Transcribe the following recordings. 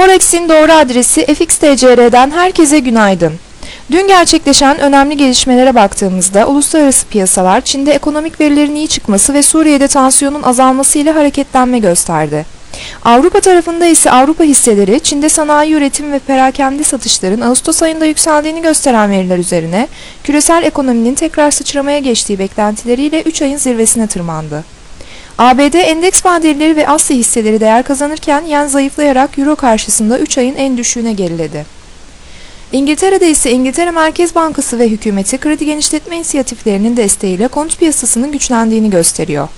Forex'in doğru adresi FXTCR'den herkese günaydın. Dün gerçekleşen önemli gelişmelere baktığımızda uluslararası piyasalar Çin'de ekonomik verilerin iyi çıkması ve Suriye'de tansiyonun azalması ile hareketlenme gösterdi. Avrupa tarafında ise Avrupa hisseleri Çin'de sanayi üretim ve perakende satışların Ağustos ayında yükseldiğini gösteren veriler üzerine küresel ekonominin tekrar sıçramaya geçtiği beklentileriyle 3 ayın zirvesine tırmandı. ABD endeks vadelileri ve Asya hisseleri değer kazanırken yen zayıflayarak euro karşısında 3 ayın en düşüğüne geriledi. İngiltere'de ise İngiltere Merkez Bankası ve hükümeti kredi genişletme inisiyatiflerinin desteğiyle konut piyasasının güçlendiğini gösteriyor.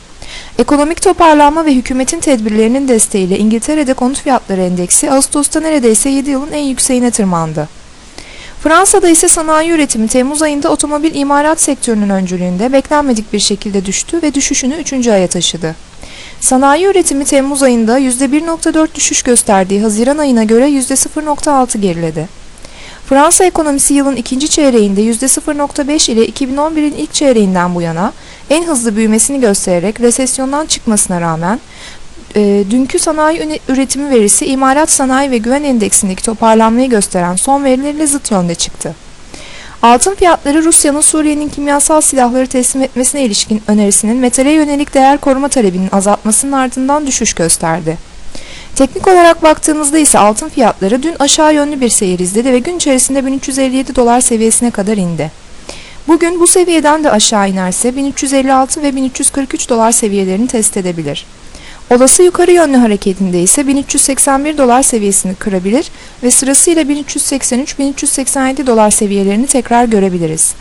Ekonomik toparlanma ve hükümetin tedbirlerinin desteğiyle İngiltere'de konut fiyatları endeksi Ağustos'ta neredeyse 7 yılın en yükseğine tırmandı. Fransa'da ise sanayi üretimi Temmuz ayında otomobil imalat sektörünün öncülüğünde beklenmedik bir şekilde düştü ve düşüşünü 3. aya taşıdı. Sanayi üretimi Temmuz ayında %1.4 düşüş gösterdiği Haziran ayına göre %0.6 geriledi. Fransa ekonomisi yılın ikinci çeyreğinde %0.5 ile 2011'in ilk çeyreğinden bu yana en hızlı büyümesini göstererek resesyondan çıkmasına rağmen e, dünkü sanayi üretimi verisi imalat sanayi ve güven endeksindeki toparlanmayı gösteren son verilerle zıt yönde çıktı. Altın fiyatları Rusya'nın Suriye'nin kimyasal silahları teslim etmesine ilişkin önerisinin metale yönelik değer koruma talebinin azaltmasının ardından düşüş gösterdi. Teknik olarak baktığımızda ise altın fiyatları dün aşağı yönlü bir seyir izledi ve gün içerisinde 1357 dolar seviyesine kadar indi. Bugün bu seviyeden de aşağı inerse 1356 ve 1343 dolar seviyelerini test edebilir. Olası yukarı yönlü hareketinde ise 1381 dolar seviyesini kırabilir ve sırasıyla 1383-1387 dolar seviyelerini tekrar görebiliriz.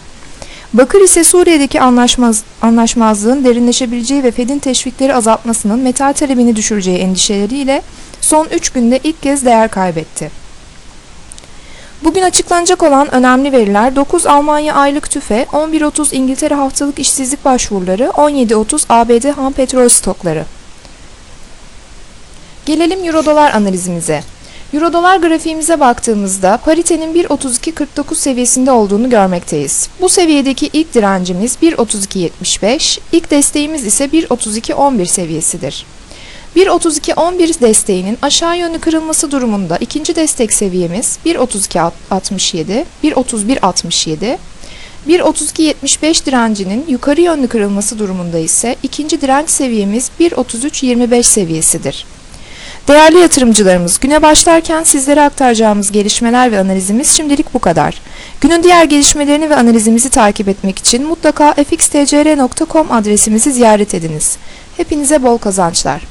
Bakır ise Suriye'deki anlaşmaz, anlaşmazlığın derinleşebileceği ve Fed'in teşvikleri azaltmasının metal talebini düşüreceği endişeleriyle son 3 günde ilk kez değer kaybetti. Bugün açıklanacak olan önemli veriler 9 Almanya aylık tüfe, 11.30 İngiltere haftalık işsizlik başvuruları, 17.30 ABD ham petrol stokları. Gelelim Euro-Dolar analizimize. Euro-Dolar grafiğimize baktığımızda paritenin 1.32.49 seviyesinde olduğunu görmekteyiz. Bu seviyedeki ilk direncimiz 1.32.75, ilk desteğimiz ise 1.32.11 seviyesidir. 1.32.11 desteğinin aşağı yönlü kırılması durumunda ikinci destek seviyemiz 1.32.67, 1.31.67, 1.32.75 direncinin yukarı yönlü kırılması durumunda ise ikinci direnç seviyemiz 1.33.25 seviyesidir. Değerli yatırımcılarımız, güne başlarken sizlere aktaracağımız gelişmeler ve analizimiz şimdilik bu kadar. Günün diğer gelişmelerini ve analizimizi takip etmek için mutlaka fxtcr.com adresimizi ziyaret ediniz. Hepinize bol kazançlar.